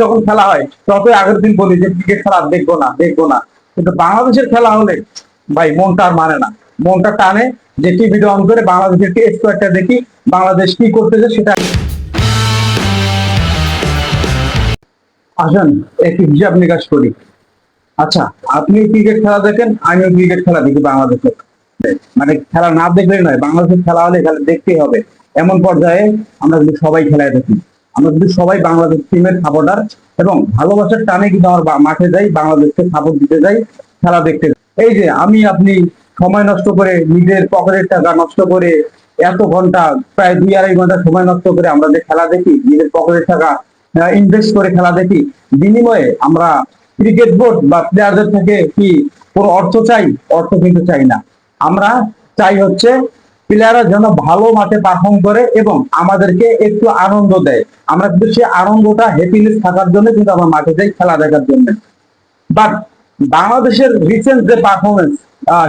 যখন খেলা হয়, ততই আগের দিন বলি যে ক্রিকেট খেলা দেখব না দেখব না। কিন্তু বাংলাদেশের খেলা হলে, ভাই, মনটা আর মানে না। মনটা টানে যে টিভিটা অন করে বাংলাদেশের স্কোয়াডটা দেখি, বাংলাদেশ কি করতেছে সেটা আসেন, একটি হিসাব নিকাশ করি। আচ্ছা আপনি ক্রিকেট খেলা দেখেন, আমিও ক্রিকেট খেলা দেখি বাংলাদেশের মানে খেলা না দেখলে নয়, বাংলাদেশের খেলা হলে খেলা দেখতেই হবে। এমন পর্যায়ে আমরা সবাই খেলায় দেখি আমরা কিন্তু সবাই বাংলাদেশ টিমের সাপোর্টার এবং ভালোবাসার টানে কিন্তু আমার মাঠে যাই, বাংলাদেশকে সাপোর্ট দিতে যাই, খেলা দেখতে এই যে আমি আপনি সময় নষ্ট করে নিজের পকেটের টাকা নষ্ট করে এত ঘণ্টা, প্রায় দুই আড়াই ঘণ্টা সময় নষ্ট করে আমরা যে খেলা দেখি, নিজের পকেটের টাকা ইনভেস্ট করে খেলা দেখি, বিনিময়ে আমরা ক্রিকেট বোর্ড বা প্লেয়ারদের থেকে কি কোনো অর্থ চাই? অর্থ কিন্তু চাই না। আমরা চাই হচ্ছে প্লেয়াররা যেন ভালো মাঠে পারফর্ম করে এবং আমাদেরকে একটু আনন্দ দেয়। আমরা কিন্তু সেই আনন্দটা হ্যাপিনেস থাকার জন্য কিন্তু আমরা মাঠে যাই খেলা দেখার জন্য। বাট বাংলাদেশের রিসেন্ট যে পারফরমেন্স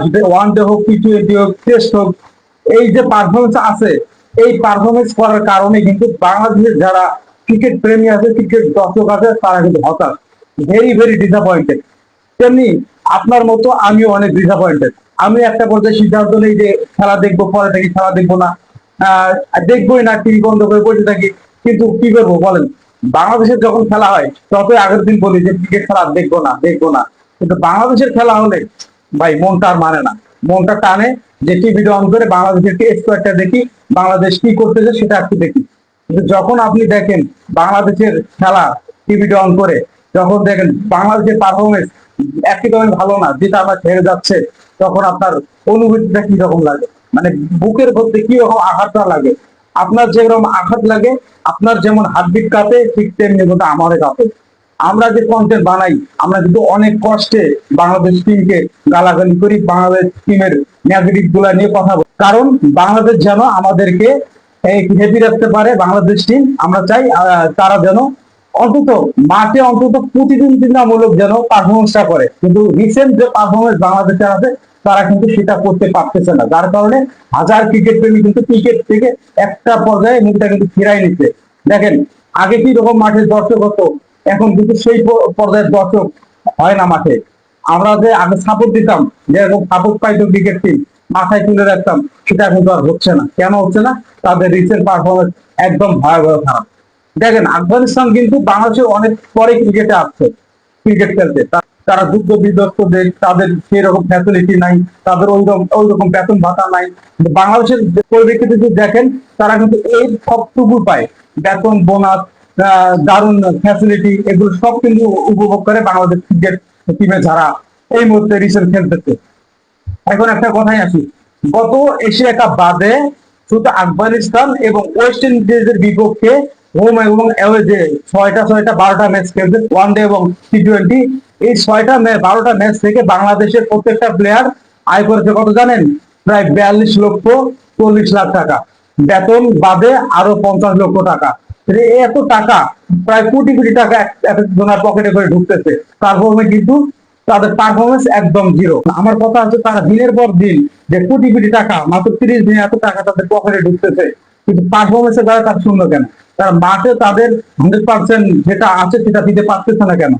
সেটা ওয়ান ডে হোক টি টোয়েন্টি হোক টেস্ট হোক, এই যে পারফরমেন্স আছে, এই পারফরমেন্স করার কারণে কিন্তু বাংলাদেশের যারা ক্রিকেট প্রেমী আছে ক্রিকেট দর্শক আছে, তারা কিন্তু হতাশ ভেরি ভেরি ডিসঅ্যাপয়েন্টেড তেমনি আপনার মতো আমিও অনেক ডিসঅ্যাপয়েন্টেড আমি একটা পর্যায়ে সিদ্ধান্ত নেই যে খেলা দেখব, পরে থেকে খেলা দেখব না। দেখবোই না, টিভি বন্ধ করে বসে থাকি। কিন্তু কি করব বলেন? বাংলাদেশের যখন খেলা হয়, ততই আগের দিন বলি যে ক্রিকেট খেলা দেখব না দেখব না। কিন্তু বাংলাদেশের খেলা হলে, ভাই, মনটা আর মানে না। মনটা টানে যে টিভিটা অন করে বাংলাদেশের স্কোয়াডটা দেখি, বাংলাদেশ কি করতেছে সেটা একটু দেখি। কিন্তু যখন আপনি দেখেন বাংলাদেশের খেলা টিভিটা অন করে, যখন দেখেন বাংলাদেশের পারফরমেন্স একদমই ভালো না, যেটা আমরা ছেড়ে যাচ্ছে, তখন আপনার অনুভূতিটা কি রকম লাগে? মানে বুকের মধ্যে কি রকম আঘাতটা লাগে? আপনার যেরকম আঘাত লাগে, আপনার যেমন হার্টবিট কাঁপে, ঠিক তেমনি কিন্তু আমারও কাঁপে। আমরা যে কন্টেন্ট বানাই, আমরা কিন্তু অনেক কষ্টে বাংলাদেশ টিমকে গালাগালি করি, বাংলাদেশ টিমের নেগেটিভগুলা নিয়ে কথা বলি। কারণ বাংলাদেশ যেন আমাদেরকে হেপি রাখতে পারে, বাংলাদেশ টিম আমরা চাই তারা যেন অন্তত মাঠে অন্তত প্রতিদ্বন্দ্বিতামূলক যেন পারফরমেন্সটা করে। কিন্তু রিসেন্ট যে পারফরমেন্স বাংলাদেশের আছে, তারা কিন্তু সেটা করতে পারতেছে না। যার কারণে হাজার ক্রিকেট প্রেমী কিন্তু ক্রিকেট থেকে একটা পর্যায়ে মুখটা কিন্তু ফিরাই নিচ্ছে। দেখেন, আগে কি রকম মাঠে দর্শক হতো, এখন কিন্তু সেই পর্যায়ের দর্শক হয় না মাঠে। আমরা যে আগে সাপোর্ট দিতাম যেরকম সাপোর্ট পাইতো ক্রিকেট টিম মাথায় তুলে রাখতাম, সেটা কিন্তু আর হচ্ছে না। কেন হচ্ছে না? তাদের রিসেন্ট পারফরমেন্স একদম ভয়াবহ খারাপ। দেখেন, আফগানিস্তান কিন্তু বাংলাদেশের অনেক পরে ক্রিকেটে আসছে ক্রিকেট খেলতে। তারা যুদ্ধ বিধ্বস্ত দেশ, তাদের সেই রকম ফ্যাসিলিটি নাই, তাদের ওই রকম ওই রকম বেতন ভাতা নাই। বাংলাদেশের পরিপ্রেক্ষিতে যদি দেখেন, তারা কিন্তু এই সবটুকু পায়। বেতন, বোনাস দারুণ ফ্যাসিলিটি এগুলো সব কিন্তু উপভোগ করে বাংলাদেশ ক্রিকেট টিমে যারা এই মুহূর্তে রিসেন্ট খেলতেছে। এখন একটা কথাই আসি, গত এশিয়া কাপ বাদে শুধু আফগানিস্তান এবং ওয়েস্ট ইন্ডিজের বিপক্ষে হোম এবং অ্যাওয়ে যে ছয়টা ছয়টা, বারোটা ম্যাচ খেলছে ওয়ান ডে এবং টি টোয়েন্টি এই ছয়টা বারোটা ম্যাচ থেকে বাংলাদেশের প্রত্যেকটা প্লেয়ার আয় করেছে কত জানেন? প্রায় বিয়াল্লিশ লক্ষ চল্লিশ লাখ টাকা। বেতন বাদে আরও পঞ্চাশ লক্ষ টাকা। এত টাকা, প্রায় কোটি কোটি টাকা এক- এক একজনের পকেটে করে ঢুকতেছে। তারপরে কিন্তু তাদের পারফরমেন্স একদম জিরো আমার কথা হচ্ছে তারা দিনের পর দিন যে কোটি কোটি টাকা, মাত্র তিরিশ দিনে এত টাকা তাদের পকেটে ঢুকতেছে, কিন্তু পারফরমেন্সের দ্বারা তার শূন্য কেন? তারা মাঠে তাদের হান্ড্রেড পার্সেন্ট যেটা আছে সেটা দিতে পারতেছে না কেন?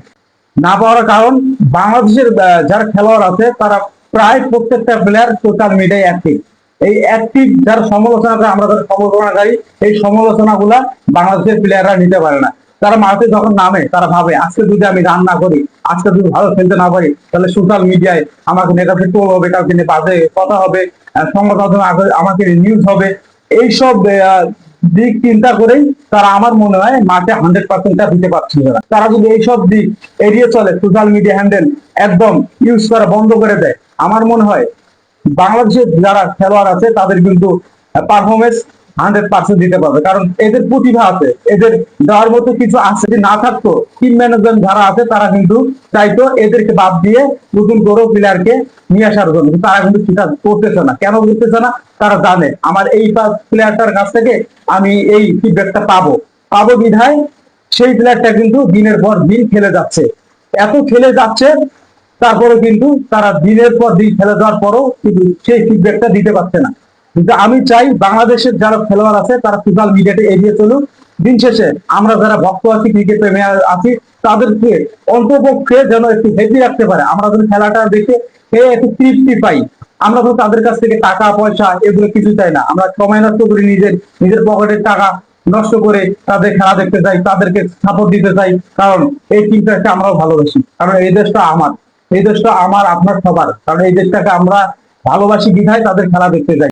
না পাওয়ার কারণ বাংলাদেশের যারা খেলোয়াড় আছে, তারা প্রায় প্রত্যেকটা প্লেয়ার সোশ্যাল মিডিয়ায় অ্যাক্টিভ এই অ্যাক্টিভ যারা সমালোচনা করে আমরা যারা সমালোচনাকারী, এই সমালোচনা গুলা বাংলাদেশের প্লেয়াররা নিতে পারে না। তারা মাঠে যখন নামে, তারা ভাবে, আজকে যদি আমি রান না করি, আজকে যদি ভালো খেলতে না পারি, তাহলে সোশ্যাল মিডিয়ায় আমাকে নেতাকে টোল হবে, কাউকে নিয়ে বাজে কথা হবে সংবাদ আমাকে নিউজ হবে। এইসব দিক চিন্তা করেই তারা আমার মনে হয় মাঠে হান্ড্রেড পার্সেন্টটা দিতে পারছে না। তারা যদি এইসব দিক এড়িয়ে চলে সোশ্যাল মিডিয়া হ্যান্ডেল একদম ইউজ করা বন্ধ করে দেয়, আমার মনে হয় বাংলাদেশের যারা খেলোয়াড় আছে, তাদের কিন্তু পারফরমেন্স হান্ড্রেড পার্সেন্ট দিতে পারবে। কারণ এদের প্রতিভা আছে, এদের দেওয়ার মতো কিছু আছে যদি না থাকতো টিম ম্যানেজমেন্ট যারা আছে তারা কিন্তু চাইতো এদেরকে বাদ দিয়ে নতুন করে প্লেয়ারকে নিয়ে আসার জন্য। তারা কিন্তু সেটা করতেছে না। কেন করতেছে না? তারা জানে, আমার এই প্লেয়ারটার কাছ থেকে আমি এই ফিডব্যাকটা পাবো। পাবো বিধায় সেই প্লেয়ারটা কিন্তু দিনের পর দিন খেলে যাচ্ছে। এত খেলে যাচ্ছে, তারপরে কিন্তু তারা দিনের পর দিন খেলে যাওয়ার পরও কিন্তু সেই ফিডব্যাকটা দিতে পারছে না। কিন্তু আমি চাই বাংলাদেশের যারা খেলোয়াড় আছে, তারা সোশ্যাল মিডিয়াতে এড়িয়ে চলুক। দিন শেষে আমরা যারা ভক্ত আছি ক্রিকেট প্রেমী আছি, তাদেরকে অন্তপক্ষে যেন একটু হেপি রাখতে পারে। আমরা যেন খেলাটা দেখে একটু তৃপ্তি পাই, আমরা তো তাদের কাছ থেকে টাকা, পয়সা এগুলো কিছু চাই না। আমরা সময় নষ্ট করি নিজের নিজের পকেটের টাকা নষ্ট করে তাদের খেলা দেখতে চাই, তাদেরকে সাপোর্ট দিতে চাই। কারণ এই টিমটাকে আমরাও ভালোবাসি। কারণ এই দেশটা আমার। এই দেশটা আমার, আপনার সবার। কারণ এই দেশটাকে আমরা ভালোবাসি বিধায় তাদের খেলা দেখতে যাই